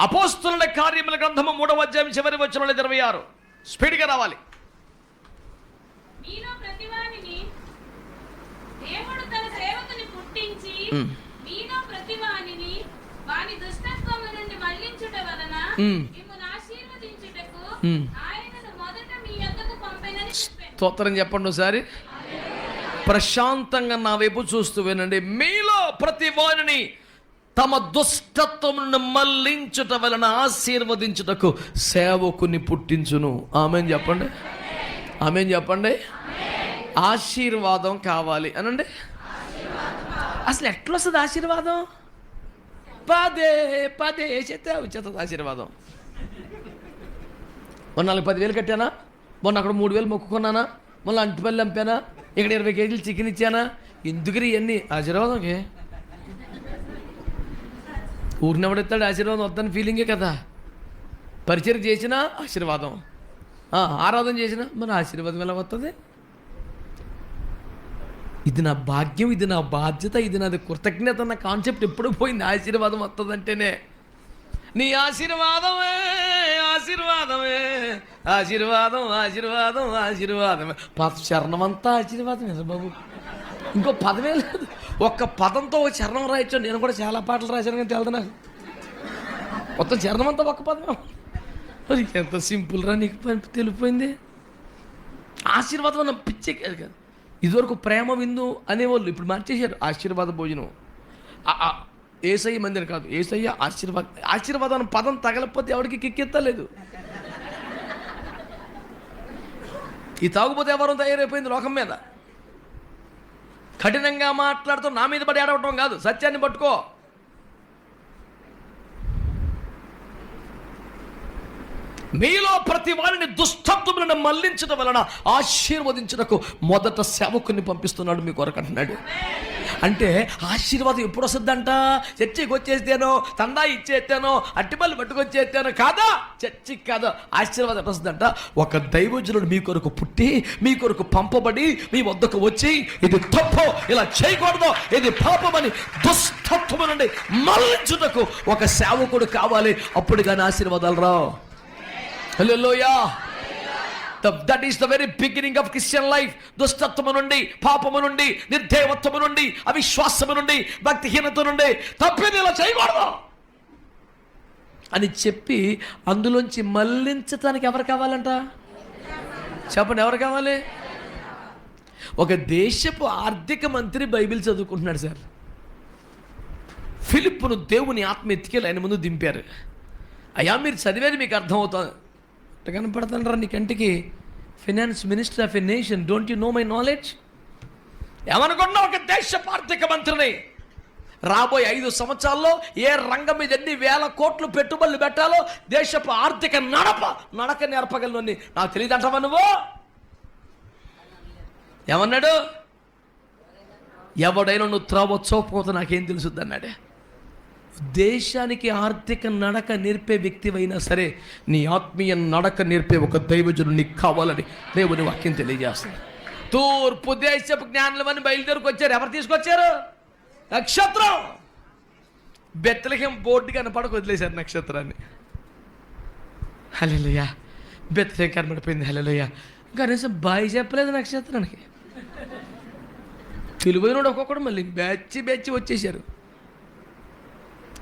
అపోస్తుల కార్యముల గ్రంథము మూడవ అధ్యాయం చివరి వచ్చిన ఇరవై ఆరు. స్పీడ్గా రావాలి. స్తోత్రం చెప్పండి ఒకసారి. ప్రశాంతంగా నా వైపు చూస్తూ వినండి. మీలో ప్రతి వారిని తమ దుష్టత్వమును మళ్ళించుట వలన ఆశీర్వదించుటకు సేవకుని పుట్టించును. ఆమెన్ చెప్పండి? ఆమెన్ చెప్పండి? ఆశీర్వాదం కావాలి అనండి. అసలు ఎట్లా వస్తుంది ఆశీర్వాదం? పదే పదే చేస్తే వచ్చేస్తుంది ఆశీర్వాదం. మొన్న నాలుగు పదివేలు కట్టానా? మొన్న అక్కడ మూడు వేలు మొక్కుకున్నానా? మళ్ళీ అంటిపల్లి చంపానా? ఇక్కడ ఇరవై కేజీలు చికెన్ ఇచ్చానా? ఎందుకు ఇవన్నీ ఆశీర్వాదంకి ఊరినెవడెత్తాడు ఆశీర్వాదం వద్దని ఫీలింగే కదా. పరిచయం చేసినా ఆశీర్వాదం. ఆ, ఆరాధన చేసినా మన ఆశీర్వాదం ఎలా వస్తుంది ఇది నా భాగ్యం ఇది నా బాధ్యత ఇది నాది కృతజ్ఞత అన్న కాన్సెప్ట్ ఎప్పుడు పోయింది? ఆశీర్వాదం వస్తుందంటేనే నీ ఆశీర్వాదమే ఆశీర్వాదమే ఆశీర్వాదం ఆశీర్వాదం ఆశీర్వాదమే. పద శరణమంతా ఆశీర్వాదం ఆశీర్వాదమే బాబు. ఇంకో పదమే లేదు. ఒక్క పదంతో ఒక చరణం రాయొచ్చు. నేను కూడా చాలా పాటలు రాశాను కానీ తెలుదు నాకు. మొత్తం చరణం అంతా ఒక్క పదమే. మరి ఎంత సింపుల్ రా నీకు పని తెలిపోయింది. ఆశీర్వాదం అన్న పిచ్చే కాదు కాదు. ఇదివరకు ప్రేమ విందు అనేవాళ్ళు ఇప్పుడు మార్చేశారు. ఆశీర్వాద భోజనం. ఏసయ్య మందిని కాదు. ఏసయ్య ఆశీర్వాద ఆశీర్వాదం అన్న పదం తగలకపోతే ఎవరికి కిక్కెత్తలేదు. ఈ తాగుపోతే ఎవరు తయారైపోయింది లోకం మీద. కఠినంగా మాట్లాడుతూ నా మీద పడి ఆడవటం కాదు. సత్యాన్ని పట్టుకో. మీలో ప్రతి వారిని దుష్టత్వములను మళ్ళించడం వలన ఆశీర్వదించుటకు మొదట సేవకుని పంపిస్తున్నాడు మీ కొరకు అంటున్నాడు. అంటే ఆశీర్వాదం ఎప్పుడు వస్తుందంట? చర్చికి వచ్చేస్తేనో తందా ఇచ్చేస్తాను అట్టిపల్లి పట్టుకొచ్చేస్తాను కాదా? చర్చికి కాదా ఆశీర్వాదం ఎప్పుడు వస్తుందంట? ఒక దైవజనుడు మీ కొరకు పుట్టి మీ కొరకు పంపబడి మీ వద్దకు వచ్చి ఇది తప్పు ఇలా చేయకూడదు ఇది పాపమని దుష్టత్వము నుండి మళ్ళించుటకు ఒక సేవకుడు కావాలి. అప్పుడు కానీ ఆశీర్వాదాలు రావు. హలోయా that is the very beginning of Christian life దుష్టత్వము నుండి పాపము నుండి నిర్దేవత్వము నుండి అవిశ్వాసము నుండి భక్తిహీనత నుండి తప్పింది ఇలా చేయకూడదు అని చెప్పి అందులోంచి మళ్ళించటానికి ఎవరు కావాలంట చెప్పండి ఎవరు కావాలి ఒక దేశపు ఆర్థిక మంత్రి బైబిల్ చదువుకుంటున్నాడు సార్ ఫిలిప్ను దేవుని ఆత్మ ఎత్తికెళ్ళి ఆయన ముందు దింపారు అయ్యా మీరు చదివేది మీకు అర్థమవుతుంది ఎట్ట కనపడుతుండ్రా నీ కంటికి? Finance minister of a nation don't you know my knowledge ఏమనుకున్నా ఒక దేశపు ఆర్థిక మంత్రిని? రాబోయే ఐదు సంవత్సరాల్లో ఏ రంగం మీద ఎన్ని వేల కోట్లు పెట్టుబడులు పెట్టాలో దేశపు ఆర్థిక నడప నడక నేర్పగలను నాకు తెలియదు అంటావా నువ్వు? ఏమన్నాడు? ఎవడైనా నువ్వు త్రావచ్చో పోతే నాకేం తెలుసుద్ది అన్నాడే దేశానికి ఆర్థిక నడక నేర్పే వ్యక్తివైనా సరే నీ ఆత్మీయ నడక నేర్పే ఒక దైవజుడు నీకు కావాలని దేవుని వాక్యం తెలియజేస్తుంది. తూర్పు దేశపు జ్ఞానులమని బయలుదేరికి వచ్చారు. ఎవరు తీసుకొచ్చారు? నక్షత్రం! బెత్తలకేం బోర్డు కనపడక వదిలేశారు నక్షత్రాన్ని. హలోయ బెత్తలేం కనబడిపోయింది హలోయ కనీసం బాయి చెప్పలేదు నక్షత్రానికి. తెలివైనడు ఒక్కొక్కడు మళ్ళీ బెచ్చి బెచ్చి వచ్చేసారు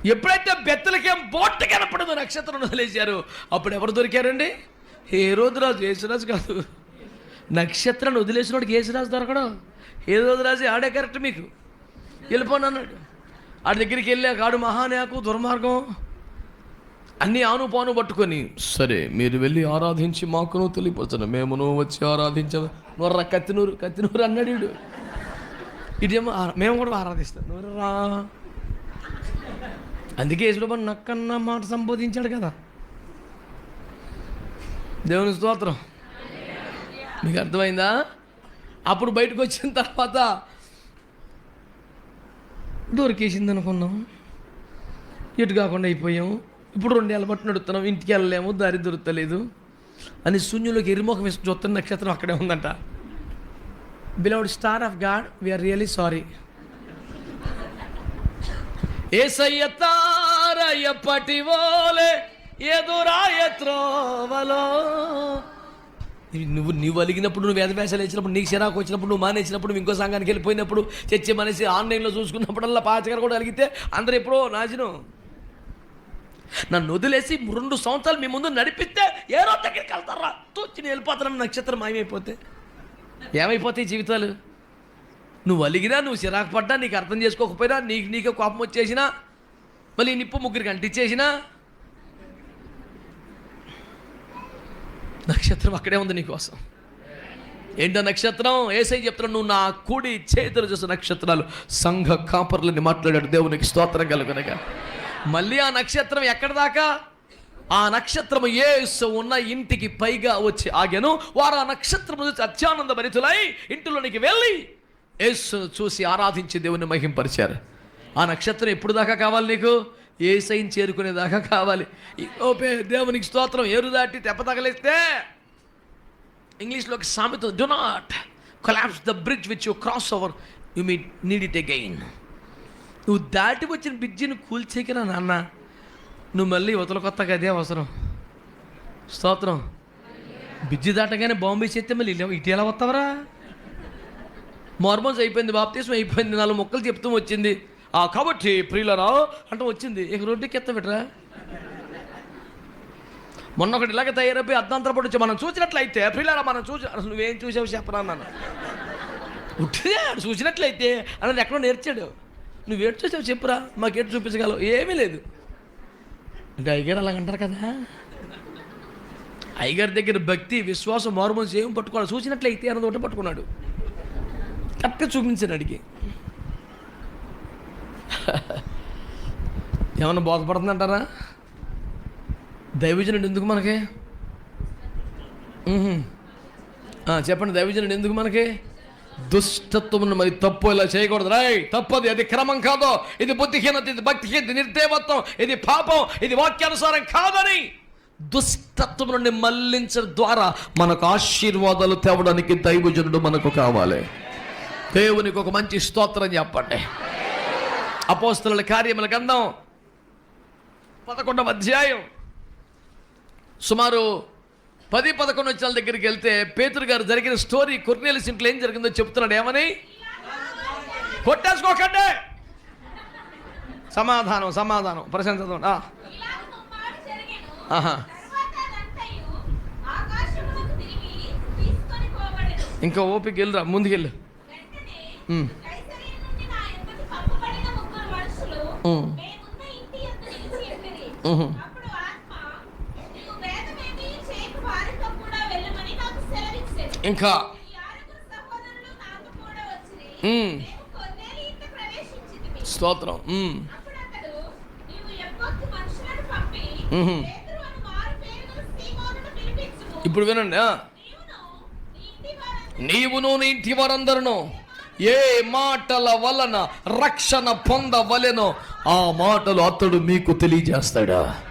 ఎప్పుడైతే బెత్తలకేం బోట్ కనపడదు నక్షత్రం వదిలేశారు అప్పుడు ఎవరు దొరికారండి? ఏ రోజు రాజు యేసురాజు కాదు. నక్షత్రాన్ని వదిలేసినోడికి యేసురాజు దొరకడం? ఏ రోజు రాజు ఆడే కరెక్ట్ మీకు. వెళ్ళిపోను అన్నాడు. ఆడి దగ్గరికి వెళ్ళాక ఆడు మహానేకు దుర్మార్గం. అన్ని ఆను పాను పట్టుకొని సరే మీరు వెళ్ళి ఆరాధించి మాకును తెలియపరచను మేమును వచ్చి ఆరాధించ నూర్ర కత్తినూరు కత్తినూరు అన్నాడు వీడు. ఇదేమో మేము కూడా ఆరాధిస్తాం. నూరు రా అందుకే యేసుప్రభు నక్కన్న మాట సంబోధించాడు కదా. దేవుని స్తోత్రం. మీకు అర్థమైందా? అప్పుడు బయటకు వచ్చిన తర్వాత దొరికేసింది అనుకున్నాం. ఎటు కాకుండా అయిపోయాం. ఇప్పుడు రెండేళ్ళ పట్టు నడుతున్నాం ఇంటికి వెళ్ళలేము. దారి దొరుకుతలేదు అని శూన్యులోకి ఎరుముఖం వేసుకుని చూస్తున్న నక్షత్రం అక్కడే ఉందంట. Beloved star of God we are really sorry ఏసయ్య తారయ్య తార ఓలే ఎదురాయ త్రోవలో. నువ్వు నువ్వు అలిగినప్పుడు నువ్వు వేదవేశాలు ఇచ్చినప్పుడు నీకు చిరాకు వచ్చినప్పుడు నువ్వు మానేసినప్పుడు నువ్వు ఇంకో సంఘానికి వెళ్ళిపోయినప్పుడు చర్చి మనిషి ఆన్లైన్లో చూసుకున్నప్పుడల్లా పాచకర కూడా అలిగితే అందరు ఎప్పుడో నాశనం. నన్ను వదిలేసి రెండు సంవత్సరాలు మీ ముందు నడిపిస్తే ఏరో దగ్గరికి వెళ్తారా? తూచి నేను వెళ్ళిపోతాను నక్షత్రం మాయమైపోతే. ఏమైపోతాయి జీవితాలు? నువ్వు అలిగినా నువ్వు చిరాకు పడ్డా నీకు అర్థం చేసుకోకపోయినా నీకు నీకే కోపం వచ్చేసినా మళ్ళీ నిప్పు ముగ్గురికి అంటించేసినా నక్షత్రం అక్కడే ఉంది నీకోసం. ఏంటో నక్షత్రం? ఏసై చెప్తున్నా నువ్వు నా కూడి చేతులు చూసిన నక్షత్రాలు సంఘ కాపర్లని మాట్లాడాడు దేవునికి స్తోత్రం కలుగునగా. మళ్ళీ ఆ నక్షత్రం ఎక్కడ దాకా ఆ నక్షత్రము ఏసు ఉన్న ఇంటికి పైగా వచ్చి ఆగాను. వారు ఆ నక్షత్రం చూసి అత్యానంద భరితులై ఇంటిలోనికి వెళ్ళి యేసును చూసి ఆరాధించి దేవుని మహింపరిచారు. ఆ నక్షత్రం ఎప్పుడు దాకా కావాలి నీకు? ఏసైని చేరుకునేదాకా కావాలి. ఓపే దేవునికి స్తోత్రం ఏరు దాటి తెప్ప తగలేస్తే ఇంగ్లీష్లో ఒక సామెత do not collapse the bridge which you cross over you may need it again నువ్వు దాటి వచ్చిన బ్రిడ్జిని కూల్చేకినా నాన్న. నువ్వు మళ్ళీ ఇవతల కొత్తగా అదే అవసరం. స్తోత్రం. బ్రిడ్జి దాటగానే బాంబే చేస్తే మళ్ళీ ఇటు ఎలా వస్తావరా? మార్మోన్స్ అయిపోయింది బాప్తీసం అయిపోయింది నాలుగు మొక్కలు చెప్తూ వచ్చింది. ఆ కాబట్టి ప్రియులరా అంటే వచ్చింది. ఇక రోడ్డుకి ఎత్త పెట్టరా మొన్న ఒకటి ఇలాగ తయారైపోయి అర్ధాంతర పడి వచ్చి మనం చూసినట్లయితే ప్రియులరా మనం చూసి అసలు నువ్వేం చూసావు చెప్పరా అన్నాను ఉట్టిదే చూసినట్లయితే అన్నది ఎక్కడో నేర్చాడు. నువ్వేటు చూసావు చెప్పురా మాకేటు చూపించగలవు. ఏమీ లేదు. అంటే అయ్యగారు అలాగంటారు కదా. అయ్యగారి దగ్గర భక్తి విశ్వాసం మార్మోన్స్ ఏం పట్టుకోవాలి? చూసినట్లయితే అన్నది ఒకటి పట్టుకున్నాడు. కరెక్ట్గా చూపించాను అడిగి. ఏమన్నా బాధపడుతుందంటారా? దైవజనుడు ఎందుకు మనకి? చెప్పండి దైవజనుడు ఎందుకు మనకి? దుష్టత్వం మరి తప్పు ఇలా చేయకూడదు. రాయ్ తప్పది. అది క్రమం కాదు. ఇది బుద్ధిహీనత ఇది భక్తిహీనత ఇది నిర్దేవత్వం ఇది పాపం ఇది వాక్యానుసారం కాదని దుష్టత్వం నుండి మళ్ళించడం ద్వారా మనకు ఆశీర్వాదాలు తేవడానికి దైవజనుడు మనకు కావాలి. దేవునికి ఒక మంచి స్తోత్రం చెప్పండి. అపోస్తల కార్యముల గంధం పదకొండవ అధ్యాయం. సుమారు పది పదకొండు వచ్చిన దగ్గరికి వెళ్తే పేతురు గారు జరిగిన స్టోరీ కొర్నేలిస్ ఇంట్లో ఏం జరిగిందో చెప్తున్నాడు. ఏమని? కొట్టేసుకోకండి. సమాధానం సమాధానం తీసుకొని పోబడెను. ఇంకా ఓపిక వెళ్ళరా? ముందుకెళ్ళు. ఇంకా. స్తోత్రం. ఇప్పుడు వినండి. నీవును నీ ఇంటి వారందరూ ఏ మాటల వలన రక్షణ పొందవలెనో ఆ మాటలు అతడు మీకు తెలియజేస్తాడా?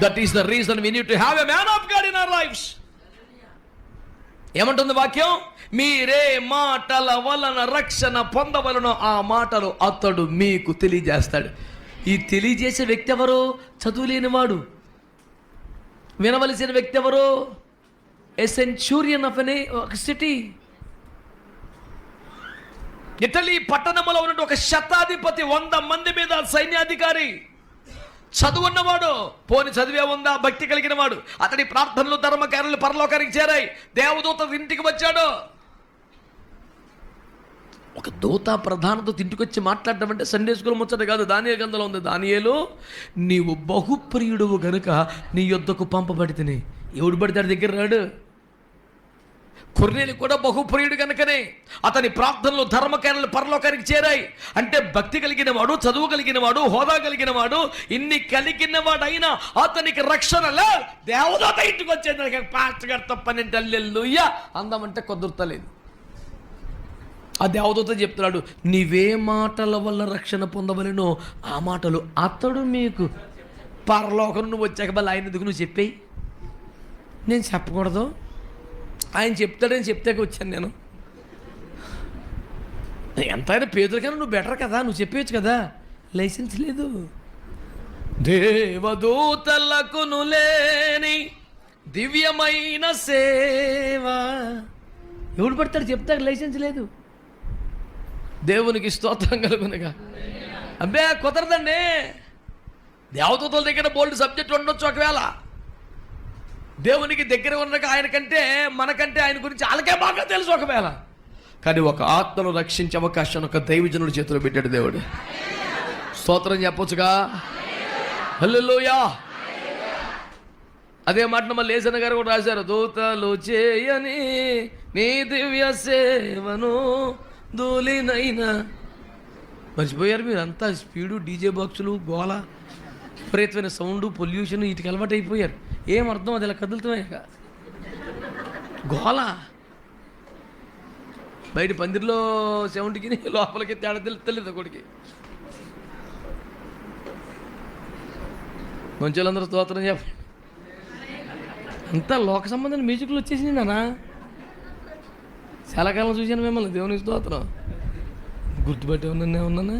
That is the reason we need to have a man of God in our lifes ఏమంటుంది వాక్యం? మీరే మాటల వలన రక్షణ పొందవలనో ఆ మాటలు అతడు మీకు తెలియజేస్తాడు. ఈ తెలియజేసే వ్యక్తి ఎవరు? చదువులేని వాడు వినవలసిన వ్యక్తి ఎవరు? ఎ సెంచూరియన్ ఆఫ్ ఎన్ ఒక సిటీ ఇటలీ పట్టణంలో ఉన్నటువంటి ఒక శతాధిపతి వంద మంది మీద సైన్యాధికారి చదువున్నవాడు పోని చదివే ఉందా భక్తి కలిగిన వాడు. అతడి ప్రార్థనలు ధర్మకారులు పరలోకానికి చేరాయి. దేవదూత ఇంటికి వచ్చాడు. ఒక దూత ప్రధానతో ఇంటికి వచ్చి మాట్లాడడం అంటే సండే స్కూల్ ముచ్చట కాదు దానియ గంధలో ఉంది. దానియేలు నీవు బహుప్రియుడువు గనుక నీ యొద్దకు పంపబడితేనే ఎవడు పడితే దగ్గర రాడు? కొర్నేలి కూడా బహుప్రియుడు కనుకనే అతని ప్రార్థనలు ధర్మకారులు పరలోకానికి చేరాయి. అంటే భక్తి కలిగిన వాడు చదువు కలిగిన వాడు హోదా కలిగిన వాడు ఇన్ని కలిగిన వాడైనా అతనికి రక్షణ లే. దేవదాత ఇంటికి వచ్చేది పాస్టర్ గారు తప్పని అల్లెల్లుయ్య అందామంటే కుదురుతలేదు ఆ దేవదూత చెప్తున్నాడు నీవే మాటల వల్ల రక్షణ పొందవలెనో ఆ మాటలు అతడు మీకు. పరలోకం నువ్వు వచ్చాక మళ్ళీ ఆయన ఎందుకు నువ్వు చెప్పేయి? నేను చెప్పకూడదు. ఆయన చెప్తాడని చెప్తాక వచ్చాను నేను. ఎంతైనా పేదరికైనా నువ్వు బెటర్ కదా నువ్వు చెప్పేయచ్చు కదా. లైసెన్స్ లేదు. దేవదూతలకును లేని దివ్యమైన సేవ. ఎవడు పడతాడు? చెప్తాడు లైసెన్స్ లేదు. దేవునికి స్తోత్రం కలుగునగా. అబ్బే కుదరదండి. దేవదూతల దగ్గర బోల్డ్ సబ్జెక్ట్ ఉండొచ్చు ఒకవేళ. దేవునికి దగ్గర ఉన్న ఆయన కంటే మనకంటే ఆయన గురించి వాళ్ళకే బాగా తెలుసు ఒకవేళ. కానీ ఒక ఆత్మను రక్షించే అవకాశం ఒక దైవజనుడి చేతిలో పెట్టాడు దేవుడు. స్తోత్రం చెప్పొచ్చుగా? హల్లుయా అదే మాట మళ్ళీ లేసన గారు కూడా రాశారు. దూతలు చేయని నీ దివ్య సేవను దూలినైనా మర్చిపోయారు మీరు? అంతా స్పీడు డీజే బాక్సులు గోళ విపరీతమైన సౌండ్ పొల్యూషన్ వీటికి అలవాటు అయిపోయారు ఏం అర్థం? అది ఇలా కదులుతున్నాయి గోల బయట పందిరిలో సెవెంటీకి లోపలికి తేడా తెలియదు కొడుకి మంచి స్తోత్రం చెప్ప అంతా లోక సంబంధించిన మ్యూజిక్లు వచ్చేసింది నాన్న చాలా కాలం చూశాను మిమ్మల్ని. దేవుని స్తోత్రం. గుర్తుపెట్టే ఉన్నా ఉన్నానా?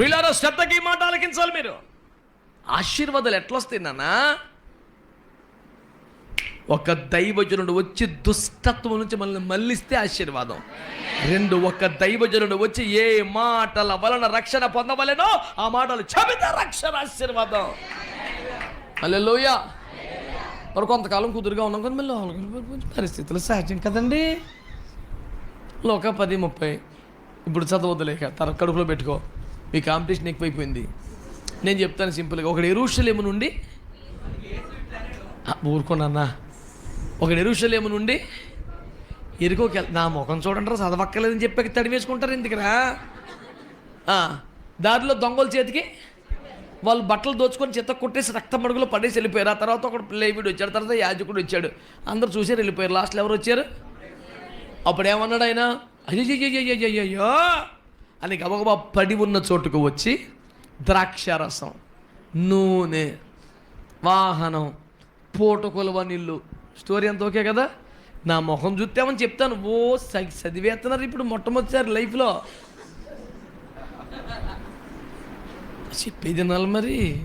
పిల్లలు శ్రద్ధకి ఈ మాట ఆలకించాలి మీరు. ఆశీర్వాదాలు ఎట్లొస్తాయి నాన్న? ఒక దైవజనుడు వచ్చి దుష్టత్వం నుంచి మనల్ని మళ్ళిస్తే ఆశీర్వాదం. రెండు ఒక దైవజనుడు వచ్చి ఏ మాటల వలన రక్షణ పొందవలెనో ఆ మాటలు చెబితే రక్షణ ఆశీర్వాదం. అల్లెలోయ మరి కొంతకాలం కుదురుగా ఉన్నాం కానీ మళ్ళీ పరిస్థితులు సహజం కదండి. లోక పది ముప్పై. ఇప్పుడు చదవద్దులేక తర కడుపులో పెట్టుకో. మీ కాంపిటీషన్ ఎక్కువైపోయింది. నేను చెప్తాను సింపుల్గా ఒకడు ఎరుషలేము నుండి ఊరుకోనన్నా ఒకడు ఎరుషలేము నుండి ఎరుకోకి నా ముఖం చూడండి చదవక్కర్లేదని చెప్పి తడి వేసుకుంటారు ఎందుకురా? దారిలో దొంగల చేతికి వాళ్ళు బట్టలు దోచుకొని చెత్త కొట్టేసి రక్త మడుగులో పడేసి వెళ్ళిపోయారు. ఆ తర్వాత ఒకడు లేవిడు వచ్చాడు తర్వాత యాజకుడు వచ్చాడు. అందరు చూసారు వెళ్ళిపోయారు. లాస్ట్లో ఎవరు వచ్చారు? అప్పుడు ఏమన్నాడు ఆయన? అయ్యో అని గబగబా పడి ఉన్న చోటుకు వచ్చి ద్రాక్షారసం నూనె వాహనం పూటకొలువ నీళ్ళు. స్టోరీ అంత ఓకే కదా? నా ముఖం చూస్తామని చెప్తాను. ఓ చదివేస్తున్నారు ఇప్పుడు మొట్టమొదటిసారి లైఫ్లో. చెప్పేది నాలు మరి.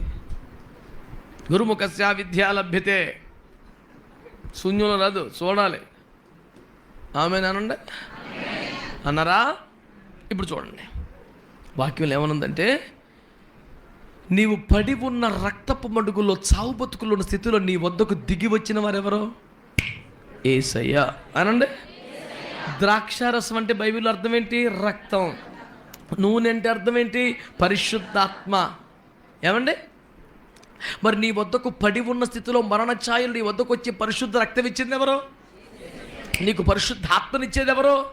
గురుముఖస్యా విద్య లభ్యతే. శూన్యంలో రాదు చూడాలి. ఆమె నానండి అన్నారా? ఇప్పుడు చూడండి. వాక్యం ఏమనుందంటే నీవు పడి ఉన్న రక్తపు మడుగులో చావు బతుకులు ఉన్న స్థితిలో నీ వద్దకు దిగి వచ్చిన వారెవరో? ఏసయ్య. అనండి. ద్రాక్షారసం అంటే బైబిల్ అర్థం ఏంటి? రక్తం. నూనె అంటే అర్థం ఏంటి? పరిశుద్ధాత్మ. ఏమండి? మరి నీ వద్దకు పడి ఉన్న స్థితిలో మరణ ఛాయలు నీ వద్దకు వచ్చి పరిశుద్ధ రక్తం ఇచ్చింది ఎవరో? నీకు పరిశుద్ధాత్మనిచ్చేది ఎవరో?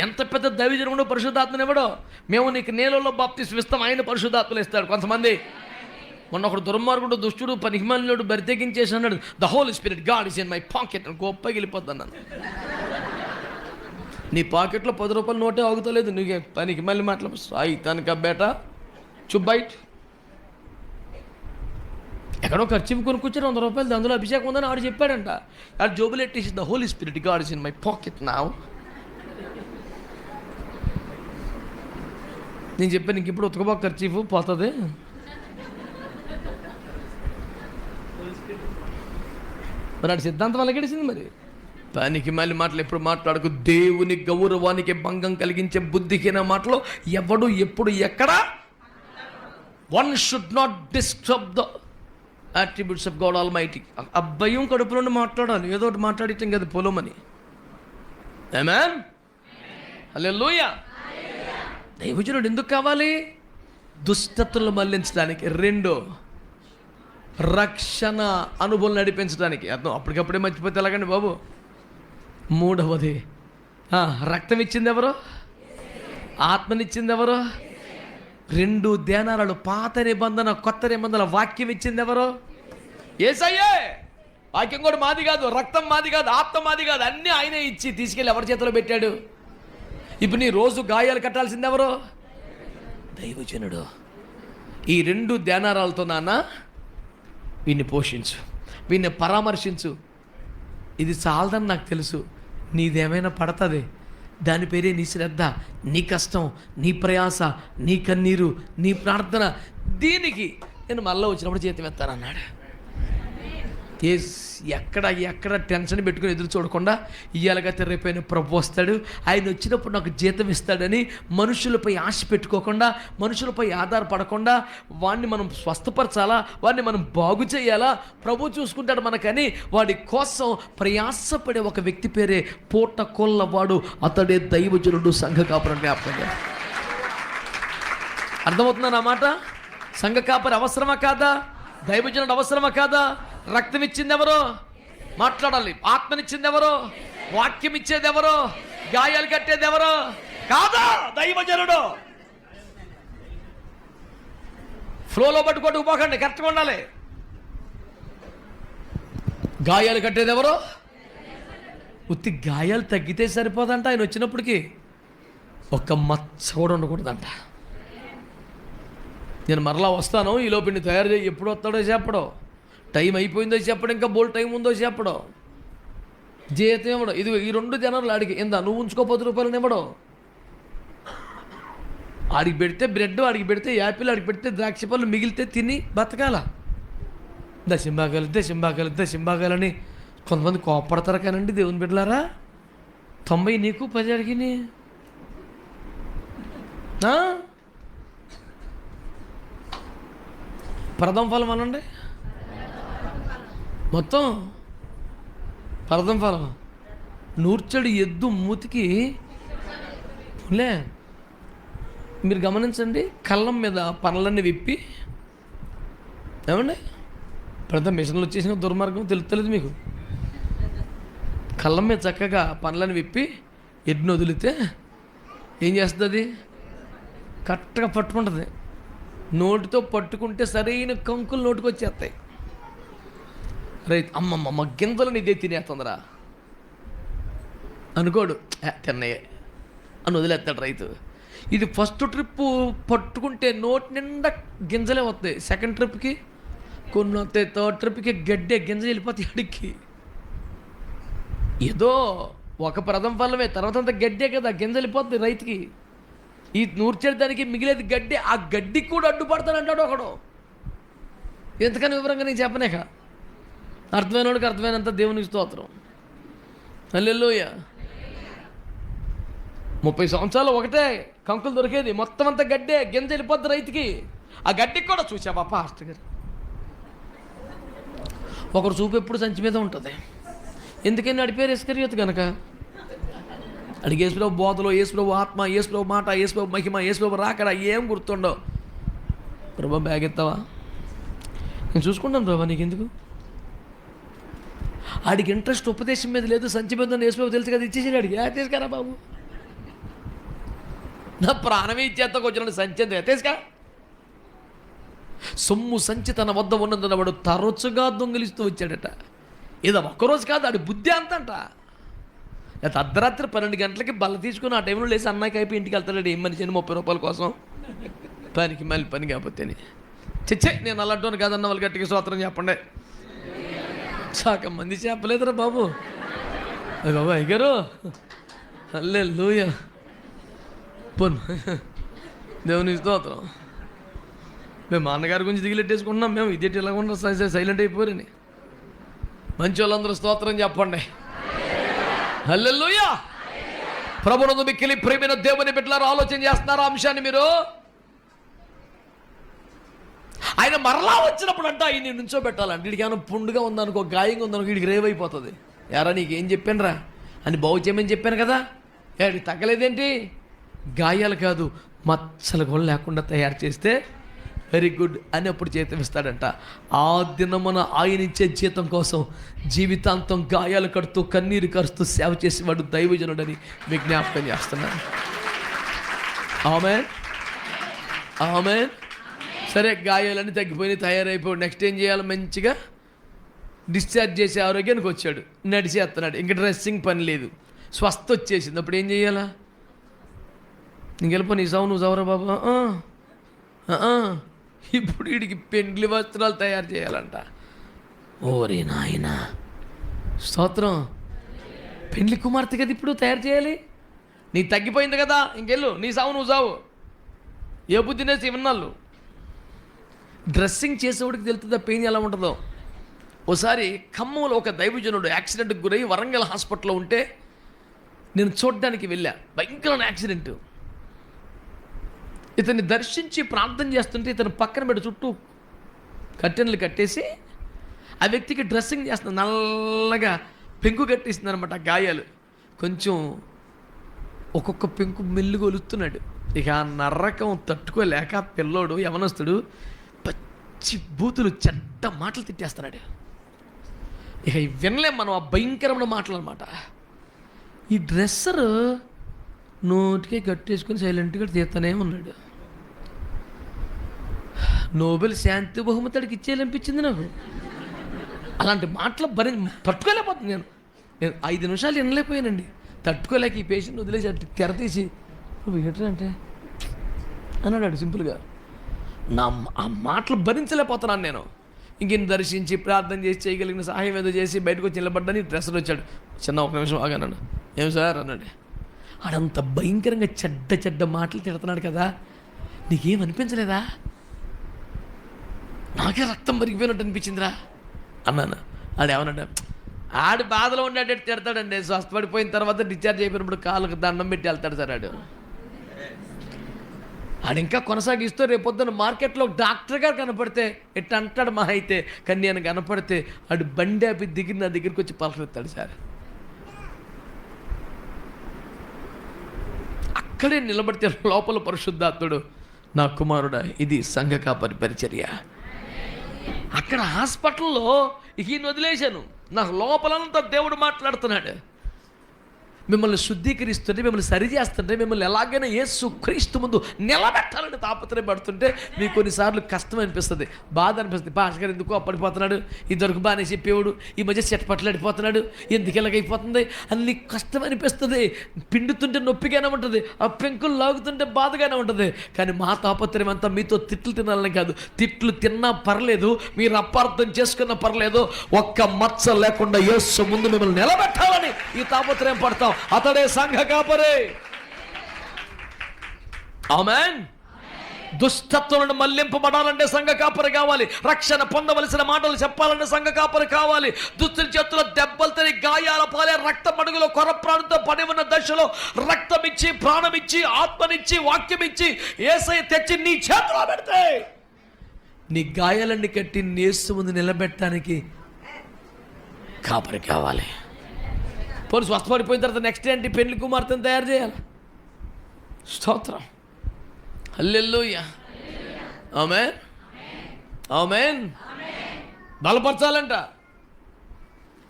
ఎంత పెద్ద దైవజనుడు పరిశుద్ధాత్మని ఇవ్వడో మేము నీకు నీళ్ళలో బాప్తిస్ ఇస్తాం ఆయన పరిశుద్ధాత్మలు ఇస్తాడు. కొంతమంది మొన్న ఒకడు దుర్మార్గుడు దుష్టుడు పనిహిమాలినుడు బరితెగించేసి అన్నాడు the Holy Spirit God is in my pocket గొప్పగా వెళ్ళిపోతున్నాను నీ పాకెట్లో పది రూపాయలు నోటే ఆగుతలేదు నీకే పనికి మళ్ళీ మాట్లాడు సాయి తనక బేట? చుబ్బైట్ ఎక్కడో ఖర్చు కొనుక్కొచ్చారు వంద రూపాయలు అందులో అభిషేకం ఉందని ఆడు చెప్పాడంట. ఆడు జోబులు ఎట్టేసి the Holy Spirit God is in my pocket నా నేను చెప్పాను నీకు ఇప్పుడు ఉతకబా ఖర్చీఫ్ పోతుంది. మరి ఆడు సిద్ధాంతం అలాగేసింది మరి? పనికి మళ్ళీ మాటలు ఎప్పుడు మాట్లాడకు. దేవుని గౌరవానికి భంగం కలిగించే బుద్ధిహీన మాటలు ఎవడు ఎప్పుడు ఎక్కడ? One should not disturb the attributes of God almighty అబ్బాయం కడుపులోనే మాట్లాడాలి. ఏదో ఒకటి మాట్లాడితే కదా పొలమని. ఏమేన్ హల్లెలూయా దైవజనుడు ఎందుకు కావాలి? దుష్టతలను మళ్ళించడానికి. రెండు రక్షణ అనుభవం నడిపించడానికి. అర్థం అప్పటికప్పుడే మర్చిపోతే ఎలాగండి బాబు? మూడవది రక్తం ఇచ్చింది ఎవరు ఆత్మనిచ్చింది ఎవరు రెండు ధ్యానాలు పాత నిబంధన కొత్త నిబంధన వాక్యం ఇచ్చింది ఎవరు ఏసయ్యే! వాక్యం కూడా మాది కాదు రక్తం మాది కాదు ఆత్మ మాది కాదు అన్నీ ఆయనే ఇచ్చి తీసుకెళ్ళి ఎవరి చేతిలో పెట్టాడు? ఇప్పుడు నీ రోజు గాయాలు కట్టాల్సింది ఎవరు? దైవజనుడు. ఈ రెండు ధ్యానారాలతో నాన్న వీన్ని పోషించు వీన్ని పరామర్శించు. ఇది చాలదని నాకు తెలుసు. నీదేమైనా పడుతుంది. దాని పేరే నీ శ్రద్ధ నీ కష్టం నీ ప్రయాస నీ కన్నీరు నీ ప్రార్థన. దీనికి నేను మళ్ళీ వచ్చినప్పుడు జీతం ఎత్తానన్నాడు ఏ ఎక్కడ ఎక్కడ టెన్షన్ పెట్టుకుని ఎదురు చూడకుండా ఇయ్యాలగా రేపైన ప్రభు వస్తాడు. ఆయన వచ్చినప్పుడు నాకు జీతం ఇస్తాడని మనుషులపై ఆశ పెట్టుకోకుండా మనుషులపై ఆధారపడకుండా వాడిని మనం స్వస్థపరచాలా? వాడిని మనం బాగు చేయాలా? ప్రభు చూసుకుంటాడు మనకని. వాడి కోసం ప్రయాసపడే ఒక వ్యక్తి పేరే పూట కొల్లవాడు అతడే దైవజనుడు సంఘ కాపురం జ్ఞాపకం అర్థమవుతుందా నా మాట? సంఘ కాపరి అవసరమా కాదా? దైవజనుడు అవసరమా కాదా? రక్తం ఇచ్చింది ఎవరో మాట్లాడాలి. ఆత్మనిచ్చింది ఎవరో వాక్యం ఇచ్చేది ఎవరో గాయాలు కట్టేది ఎవరో కాదా? దైవజనుడు! ఫ్లోలో పట్టుకోటు పోకండి కరెక్ట్గా ఉండాలి. గాయాలు కట్టేది ఎవరో ఉత్తి గాయాలు తగ్గితే సరిపోదంట ఆయన వచ్చినప్పటికి. ఒక్క మచ్చ కూడా ఉండకూడదంట. నేను మరలా వస్తాను ఈ లోపుని తయారు చేయి ఎప్పుడు వస్తాడో చెప్పడో. టైం అయిపోయిందో చెప్పడం ఇంకా బోల్ టైం ఉందో చెప్పడం. జీతం ఇవ్వడం. ఇది ఈ రెండు జనాలు ఆడికి ఇందా నువ్వు ఉంచుకో పది రూపాయలు ఇవ్వడం. ఆడికి పెడితే బ్రెడ్ ఆడికి పెడితే యాపిల్ ఆడికి పెడితే ద్రాక్ష పళ్ళు మిగిలితే తిని బతకాల. దశంబాగాలు దశంబాగాలు దశంబాగాలని కొంతమంది కోపడతారు కానండి దేవుని బిడ్డలారా. తొంభై నీకు పది అడిగినాయి ప్రథమ ఫలం అనండి. మొత్తం? పరదం ఫలం నూర్చడి ఎద్దు మూతికి లే మీరు గమనించండి కళ్ళం మీద పనులన్నీ విప్పి. ఏమండి? ప్రథమ మిషన్లు వచ్చేసిన దుర్మార్గం తెలుస్తలేదు మీకు. కళ్ళం మీద చక్కగా పనులను విప్పి ఎడ్ని వదిలితే ఏం చేస్తుంది? అది కరెక్ట్గా పట్టుకుంటుంది. నోటితో పట్టుకుంటే సరైన కంకులు నోటికి వచ్చేస్తాయి రైతు అమ్మమ్మ గింజలు ఇదే తినేస్తుందిరా అనుకోడు "ఏ, తిన్నయే అని వదిలేస్తాడు రైతు. ఇది ఫస్ట్ ట్రిప్ పట్టుకుంటే నోటి నిండా గింజలే వస్తాయి. సెకండ్ ట్రిప్కి కొన్ని వస్తాయి. థర్డ్ ట్రిప్కి గడ్డే గింజ వెళ్ళిపోతాయి అడిగి ఏదో ఒక ప్రథమ ఫలమే తర్వాత అంత గడ్డే కదా గింజ వెళ్ళిపోతుంది రైతుకి. ఈ నూర్చేదానికి మిగిలేది గడ్డి ఆ గడ్డికి కూడా అడ్డుపడతాడు అంటాడు ఒకడు. ఎంతకని వివరంగా నేను చెప్పనేక అర్థమైనోడికి అర్థమైనంత దేవునికి స్తోత్రం. అల్లెల్లోయ ముప్పై సంవత్సరాలు ఒకటే కంకులు దొరికేది. మొత్తం అంత గడ్డే గింజ వెళ్ళిపోద్ది రైతుకి. ఆ గడ్డికి కూడా చూసావా పాస్టర్ గారు? ఒకరు చూపు ఎప్పుడు సంచి మీద ఉంటుంది. ఎందుకని నడిపారు ఇస్కరియోతు కనుక అడిగి యేసుప్రభు బోధలో యేసుప్రభు ఆత్మ యేసుప్రభు మాట యేసుప్రభు మహిమ యేసుప్రభు రాకడా ఏం గుర్తుండవు. ప్రభా బ్యాగ్ ఎత్తావా? నేను చూసుకుంటాను ప్రభా నీకు ఎందుకు ఆడికి ఇంట్రెస్ట్ ఉపదేశం మీద లేదు సంచి మీద ఉన్న తెలుసు కదా ఇచ్చేసి ఆడికి. "ఆ, తీసుకురా బాబు. నా ప్రాణమే ఇచ్చేస్తా కొంచెం సంచి ఎంత తీసుకా సొమ్ము సంచి తన వద్ద ఉన్నందున వాడు తరచుగా దొంగిలిస్తూ వచ్చాడట. ఏదో ఒక్కరోజు కాదు ఆడి బుద్ధి అంతంట. లేకపోతే అర్ధరాత్రి పన్నెండు గంటలకి బల్ల తీసుకుని ఆ టైంలో లేచి అన్నయ్యకి అయిపోయి ఇంటికి వెళ్తాడు. ఏం మనిషి అని ముప్పై రూపాయల కోసం? పనికి మళ్ళీ పని కాకపోతే చచ్చే నేను అలాంటి కాదన్న వాళ్ళు గట్టిగా స్తోత్రం చెప్పండి. సగం మంది చెప్పలేదురా బాబు. బాబు అయ్యారు అల్లే లూయ పొన్ను దేవుని స్తోత్రం. మేము మా అన్నగారి గురించి దిగిలెట్టేసుకుంటున్నాం. మేము ఇదేంటి ఇలా ఉన్నారు సైలెంట్ అయిపోరని మంచి వాళ్ళందరూ స్తోత్రం చెప్పండి. హల్లెలూయా. ప్రభునందు మిక్కిలి ప్రేమైన దేవుని బిడ్డలారు ఆలోచన చేస్తున్నారు అంశాన్ని మీరు? ఆయన మరలా వచ్చినప్పుడు అంట ఆయన నుంచోబెట్టాలంటే. వీడికి ఏమైనా పుండుగా ఉందనుకో గాయంగా ఉందనుకో వీడికి రేవ్ అయిపోతుంది. ఎరా నీకేం చెప్పాను రా అని బాగు చేయమని చెప్పాను కదా? ఏడికి తగ్గలేదేంటి? గాయాలు కాదు మచ్చలు కూడా లేకుండా తయారు చేస్తే వెరీ గుడ్ అని అప్పుడు జీతం ఇస్తాడంట. ఆ దినమున ఆయన ఇచ్చే జీతం కోసం జీవితాంతం గాయాలు కడుతూ కన్నీరు కరుస్తూ సేవ చేసేవాడు దైవజనుడని విజ్ఞాపకం చేస్తున్నాను. ఆమె ఆమె సరే గాయాలన్నీ తగ్గిపోయి తయారైపోయి నెక్స్ట్ ఏం చేయాలి? మంచిగా డిశ్చార్జ్ చేసే ఆరోగ్యానికి వచ్చాడు. నడిచేస్తున్నాడు ఇంక డ్రెస్సింగ్ పని లేదు. స్వస్థ వచ్చేసింది. అప్పుడు ఏం చేయాలా? ఇంక వెళ్ళిపో నీ సావు నువ్వు సవరా బాబా. ఇప్పుడు వీడికి పెండ్లి వస్త్రాలు తయారు చేయాలంట. ఓరే నాయనా. స్తోత్రం. పెండ్లి కుమార్తె కదా ఇప్పుడు తయారు చేయాలి? నీ తగ్గిపోయింది కదా. ఇంకెళ్ళు నీ సావు నువ్వు సావు ఏ బుద్ధినేసి ఇవన్నాళ్ళు. డ్రెస్సింగ్ చేసేవాడికి తెలుతుందా పెయిన్ ఎలా ఉంటుందో? ఓసారి ఖమ్మంలో ఒక దైవజనుడు యాక్సిడెంట్కి గురై వరంగల్ హాస్పిటల్లో ఉంటే నేను చూడడానికి వెళ్ళా. భయంకరమైన యాక్సిడెంట్. ఇతన్ని దర్శించి ప్రార్థన చేస్తుంటే ఇతను పక్కన పెట్టి చుట్టూ కట్టెన్లు కట్టేసి ఆ వ్యక్తికి డ్రెస్సింగ్ చేస్తుంది నల్లగా పెంకు కట్టేసింది అనమాట గాయాలు. కొంచెం ఒక్కొక్క పెంకు మెల్లుగా ఒలుస్తున్నాడు ఇక ఆ నర్రకం తట్టుకోలేక పిల్లోడు యవనస్తుడు పిచ్చి బూతులు చెడ్డ మాటలు తిట్టేస్తున్నాడు. ఇక ఇవి వినలేం మనం ఆ భయంకరమైన మాటలు అనమాట ఈ డ్రెస్సర్ నోటికే కట్టేసుకొని సైలెంట్గా తీస్తూనే ఉన్నాడు. నోబెల్ శాంతి బహుమతికి ఇచ్చేయాలనిపించింది నాకు. అలాంటి మాటలు భరి తట్టుకోలేకపోతుంది నేను. నేను ఐదు నిమిషాలు వినలేకపోయానండి. తట్టుకోలేక ఈ పేషెంట్ వదిలేసి అటు తెర తీసి నువ్వు ఏంటంటే అన్నాడు సింపుల్గా. నా ఆ మాటలు భరించలేకపోతున్నాను నేను. ఇంకెన్ని దర్శించి ప్రార్థన చేసి చేయగలిగిన సహాయం ఏదో చేసి బయటకు వచ్చి నిలబడ్డాని డ్రెస్సులు వచ్చాడు. చిన్న ఒక నిమిషం ఆగానన్నాడు ఏం సార్ అన్నాడు. ఆడంత భయంకరంగా చెడ్డ చెడ్డ మాటలు తిడుతున్నాడు కదా. నీకేం అనిపించలేదా? నాకే రక్తం మరిగిపోయినట్టు అనిపించిందిరా అన్నాను. ఆడు ఏమన్నాడు? ఆడు బాధలో ఉండేటట్టు తిడతాడండి. స్వస్థపడిపోయిన తర్వాత డిశ్చార్జ్ అయిపోయినప్పుడు కాళ్ళకు దండం పెట్టి వెళ్తాడు సార్ ఆడు. ఆడు ఇంకా కొనసాగిస్తూ రేపొద్దున మార్కెట్లో డాక్టర్ గారు కనపడితే ఎట్ట అంటాడు మా అయితే కానీ నేను కనపడితే ఆడు బండి ఆపి దిగి నా దగ్గరికి వచ్చి పలకరిస్తాడు సార్. అక్కడే నిలబడితే లోపల పరిశుద్ధాత్ముడు నా కుమారుడా ఇది సంఘ కాపరి పరిచర్య. అక్కడ హాస్పిటల్లో ఈయన వదిలేశాను. నాకు లోపలంతా దేవుడు మాట్లాడుతున్నాడు. మిమ్మల్ని శుద్ధీకరిస్తుంటే మిమ్మల్ని సరి చేస్తుంటే మిమ్మల్ని ఎలాగైనా యేసు క్రీస్తు ముందు నిలబెట్టాలని తాపత్రయపడుతుంటే మీకు కొన్నిసార్లు కష్టం అనిపిస్తుంది. బాధ అనిపిస్తుంది. భాష గారు ఎందుకు అప్పడిపోతున్నాడు? ఇద్దరికి బాగానే చెప్పేవాడు. ఈ మధ్య చెట్టు పట్టలాడిపోతున్నాడు ఎందుకు ఇలాగైపోతుంది? అన్ని కష్టం అనిపిస్తుంది. పిండుతుంటే నొప్పిగానే ఉంటుంది. ఆ పెంకులు లాగుతుంటే బాధగానే ఉంటుంది. కానీ మా తాపత్రయం అంతా మీతో తిట్లు తినాలని కాదు. తిట్లు తిన్నా పర్లేదు. మీరు అపార్థం చేసుకున్నా పర్లేదు. ఒక్క మచ్చ లేకుండా యేసు ముందు మిమ్మల్ని నిలబెట్టాలని ఈ తాపత్రయం పడతాం. అతడే సంఘ కాపరే. ఆమెన్? దుష్టత్వం నుండి మళ్ళింపబడాలంటే సంఘ కాపరి కావాలి. రక్షణ పొందవలసిన మాటలు చెప్పాలంటే సంఘ కాపరి కావాలి. దుస్తుల చేతుల దెబ్బలు తిని గాయాల పాలే రక్త మడుగులో కొర ప్రాణంతో పడి ఉన్న దశలో రక్తం ఇచ్చి ప్రాణం ఇచ్చి ఆత్మనిచ్చి వాక్యం ఇచ్చి ఏసై తెచ్చి నీ చేతిలో పెడితే నీ గాయాలన్నీ కట్టి నేసు ముందు నిలబెట్టడానికి కాపరి కావాలి. పోనీ స్వస్థపడిపోయిన తర్వాత నెక్స్ట్ ఏంటి? పెళ్ళి కుమార్తెను తయారు చేయాలి? స్తోత్రం. అల్లెల్లుయ్య ఆమెన్. ఆమెన్. బలపరచాలంట.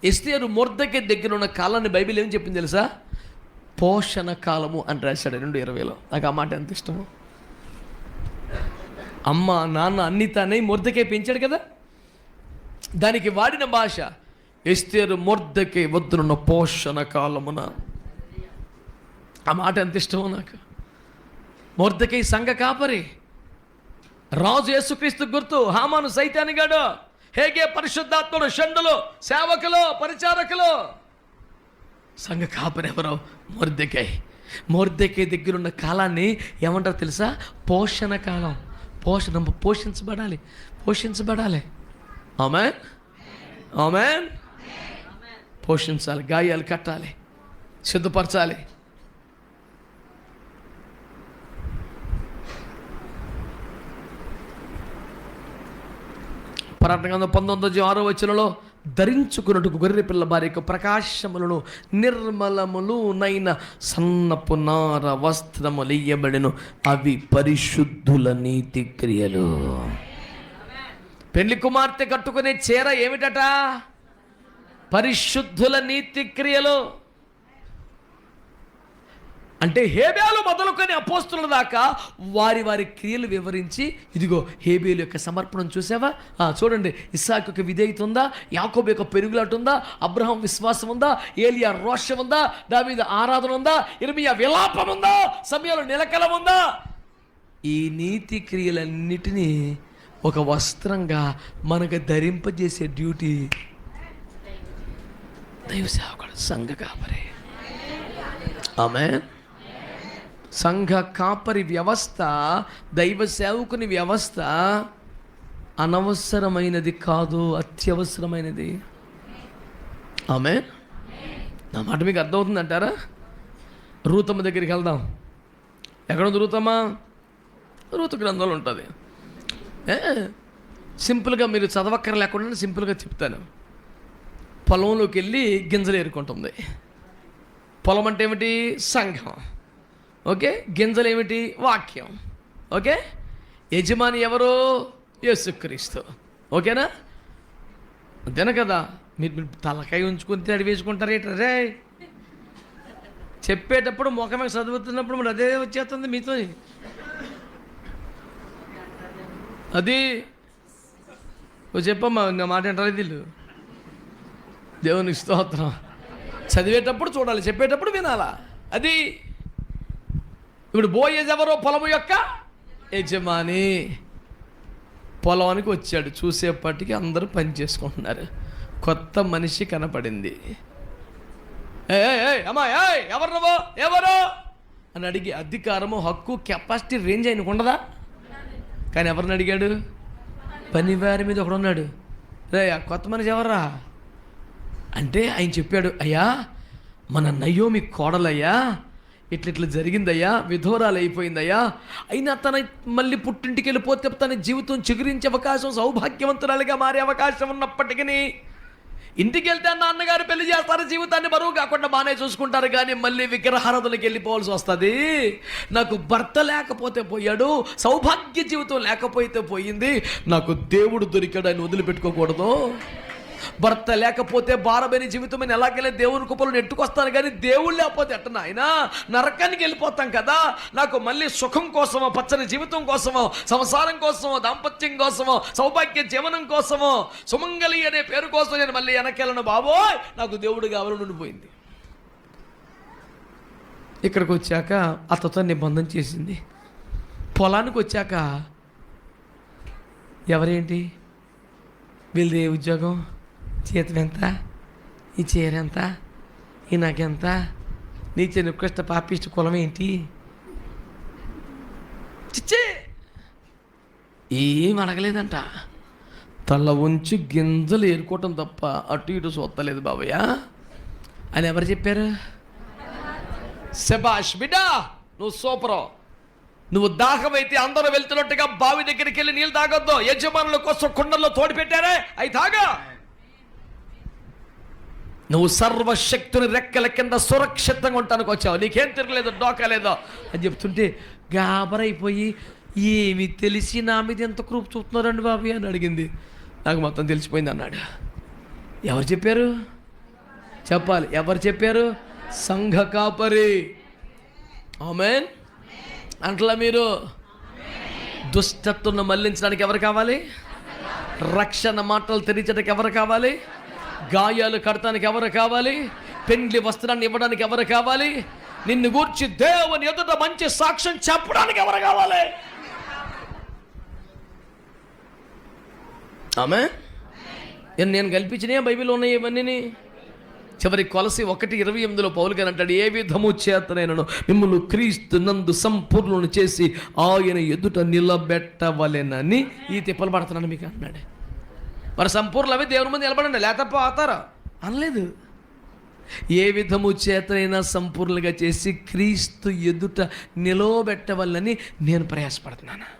ఎస్తేరు మొర్దకి దగ్గర ఉన్న కాలాన్ని బైబిల్ ఏం చెప్పింది తెలుసా? పోషణ కాలము అని రాశాడు రెండు ఇరవైలో. నాకు ఆ మాట ఎంత ఇష్టము. అమ్మ నాన్న అన్ని తానే మొర్దకే పెంచాడు కదా? దానికి వాడిన భాష ఎస్తేరు మొర్దకే వద్దునున్న పోషణ కాలమున. ఆ మాట ఎంత ఇష్టమో నాకు. మొర్దకే సంఘ కాపరి. రాజు యేసుక్రీస్తు గుర్తు హామాను సైతానిగాడు హేగే పరిశుద్ధాత్ముడు షండులు సేవకులు పరిచారకులు. సంఘ కాపరి ఎవరో? మొర్దకే. మొర్దెకై దగ్గరున్న కాలాన్ని ఏమంటారు తెలుసా? పోషణ కాలం. పోషణ పోషించబడాలి. పోషించబడాలి. ఆమె ఆమె పోషించాలి గాయాలు కట్టాలి సిద్ధపరచాలి. పరాటంగా పంతొమ్మిది ఆరో వచనంలో ధరించుకున్నట్టు గొర్రె పిల్ల భార్య యొక్క ప్రకాశములను నిర్మలములు నైన సన్నపు నార వస్త్రములు ఇయ్యబడిను అవి పరిశుద్ధుల నీతి క్రియలు. పెళ్ళి కుమార్తె కట్టుకునే చీర ఏమిటట? పరిశుద్ధుల నీతి క్రియలు. అంటే హేబేలు మొదలుకొని అపోస్తుల దాకా వారి వారి క్రియలు వివరించి ఇదిగో హేబేలు యొక్క సమర్పణం చూసావా? చూడండి ఇస్సాక్ యొక్క విధేయత ఉందా? యాకోబ్ యొక్క పెరుగులాట ఉందా? అబ్రహం విశ్వాసం ఉందా? ఏలియా రోషం ఉందా? దావీద ఆరాధన ఉందా? ఇర్మియా విలాపం ఉందా? సమయంలో నిలకలం ఉందా? ఈ నీతి క్రియలన్నిటినీ ఒక వస్త్రంగా మనకు ధరింపజేసే డ్యూటీ దైవ సేవకుడు సంఘ కాపరే. ఆమె సంఘ కాపరి వ్యవస్థ దైవ సేవకుని వ్యవస్థ అనవసరమైనది కాదు అత్యవసరమైనది. ఆమె నా మాట మీకు అర్థమవుతుందంటారా రూతమ్మ దగ్గరికి వెళ్దాం. ఎక్కడ ఉంది రూతమ్మ? రూతు గ్రంథంలో ఉంటుంది. సింపుల్గా మీరు చదవక్కర లేకుండా సింపుల్గా చెప్తాను. పొలంలోకి వెళ్ళి గింజలు ఏరుకుంటుంది. పొలం అంటే ఏమిటి? సంఘం. ఓకే? గింజలు ఏమిటి? వాక్యం. ఓకే? యజమాని ఎవరు? యేసుక్రీస్తు. ఓకేనా? అంతేనా కదా? మీరు మీరు తలకాయ ఉంచుకుని అడివేసుకుంటారు వేసుకుంటారు ఏంటి రే! చెప్పేటప్పుడు ముఖమే చదువుతున్నప్పుడు మరి అదే వచ్చేస్తుంది మీతో. అది ఓ చెప్పమ్మా ఇంకా మాట ఏంటారు వీళ్ళు? దేవునికి స్తోత్రం. చదివేటప్పుడు చూడాలి చెప్పేటప్పుడు వినాలా. అది ఇప్పుడు బోయేజ్ ఎవరో పొలము యొక్క యజమాని. పొలానికి వచ్చాడు చూసేపటికి అందరూ పని చేసుకుంటున్నారు. కొత్త మనిషి కనపడింది. ఏ అమ్మా ఏయ్ ఎవరు నువ్వు? ఎవరు? అని అడిగి అధికారము హక్కు కెపాసిటీ రేంజ్ ఆయనకు ఉండదా? కానీ ఎవరిని అడిగాడు? పనివారి మీద ఒకడున్నాడు రే ఆ కొత్త మనిషి ఎవర్రా? అంటే ఆయన చెప్పాడు అయ్యా మన నయోమి కోడలయ్యా ఇట్ల ఇట్లా జరిగిందయ్యా విధోరాలు అయిపోయిందయ్యా. అయినా తన మళ్ళీ పుట్టింటికి వెళ్ళిపోతే తన జీవితం చిగురించే అవకాశం సౌభాగ్యవంతురాలుగా మారే అవకాశం ఉన్నప్పటికీ ఇంటికి వెళ్తే నాన్నగారు పెళ్ళి చేస్తారు జీవితాన్ని బరువు కాకుండా బాగానే చూసుకుంటారు. కానీ మళ్ళీ విగ్రహారతులకి వెళ్ళిపోవాల్సి వస్తుంది. నాకు భర్త లేకపోతే పోయాడు సౌభాగ్య జీవితం లేకపోతే పోయింది. నాకు దేవుడు దొరికాడు ఆయన వదిలిపెట్టుకోకూడదు. భర్త లేకపోతే భారమైన జీవితం అని ఎలాగైనా దేవుని కుప్పలు నెట్టుకొస్తాను కానీ దేవుడు లేకపోతే ఎట్ట నాయనా? నరకానికి వెళ్ళిపోతాం కదా. నాకు మళ్ళీ సుఖం కోసమో పచ్చని జీవితం కోసమో సంసారం కోసమో దాంపత్యం కోసమో సౌభాగ్య జీవనం కోసమో సుమంగలి అనే పేరు కోసం నేను మళ్ళీ వెనకెళ్ళను బాబోయ్! నాకు దేవుడు కావాలని ఉండిపోయింది. ఇక్కడికి వచ్చాక అతతో నిబంధన చేసింది. పొలానికి వచ్చాక ఎవరేంటి? వీళ్ళది ఏ ఉద్యోగం? జీతం ఎంత ఈ చీర ఎంత ఈ నాకెంత నీ నికృష్ట పాపిష్ట కులం ఏంటి? చిచ్చే! ఏం అడగలేదంట. తల ఉంచి గింజలు ఏరుకోవటం తప్ప అటు ఇటు చూస్తలేదు బాబయ్య. అని ఎవరు చెప్పారు? శబాష్ బిడ్డా నువ్వు సూపరు. నువ్వు దాహమైతే అందరూ వెళ్తున్నట్టుగా బావి దగ్గరికి వెళ్ళి నీళ్ళు తాగొద్దు. యజమానుల కోసం కుండల్లో తోడి పెట్టారే. అవి తాగా. నువ్వు సర్వశక్తుని రెక్కల కింద సురక్షితంగా ఉండటానికి వచ్చావు. నీకేం తిరగలేదు డోకలేదో అని చెప్తుంటే గాబరైపోయి ఏమి తెలిసి నా మీద ఎంత క్రూప్ చూస్తున్నారండి బాబు? అని అడిగింది. నాకు మొత్తం తెలిసిపోయింది అన్నాడు. ఎవరు చెప్పారు? చెప్పాలి. ఎవరు చెప్పారు? సంఘ కాపరి. ఆమెన్. అంట్లా మీరు దుష్టత్వం మళ్ళించడానికి ఎవరు కావాలి? రక్షణ మాటలు తెరించడానికి ఎవరు కావాలి? గాయాలు కడటానికి ఎవరు కావాలి? పెండ్లి వస్త్రాన్ని ఇవ్వడానికి ఎవరు కావాలి? నిన్ను గూర్చి దేవుని ఎదుట మంచి సాక్ష్యం చెప్పడానికి ఎవరు కావాలి? ఆమె నేను కల్పించినా బైబిల్ ఉన్నాయి ఇవన్నీ చివరి కొలసి ఒకటి ఇరవై ఎనిమిదిలో పౌలు గారు అంటాడు ఏ విధము చేతనైనను మిమ్మల్ని క్రీస్తు నందు సంపూర్ణను చేసి ఆయన ఎదుట నిలబెట్టవలెనని ఈ తిప్పలు పడుతున్నాను మీకు అన్నాడు. మరి సంపూర్ణ అవి దేవుని ముందు నిలబడండి. లేకపోతే పోతారా అనలేదు. ఏ విధము చేతనైనా సంపూర్ణంగా చేసి క్రీస్తు ఎదుట నిలవబెట్టవల్లని నేను ప్రయాసపడుతున్నాను.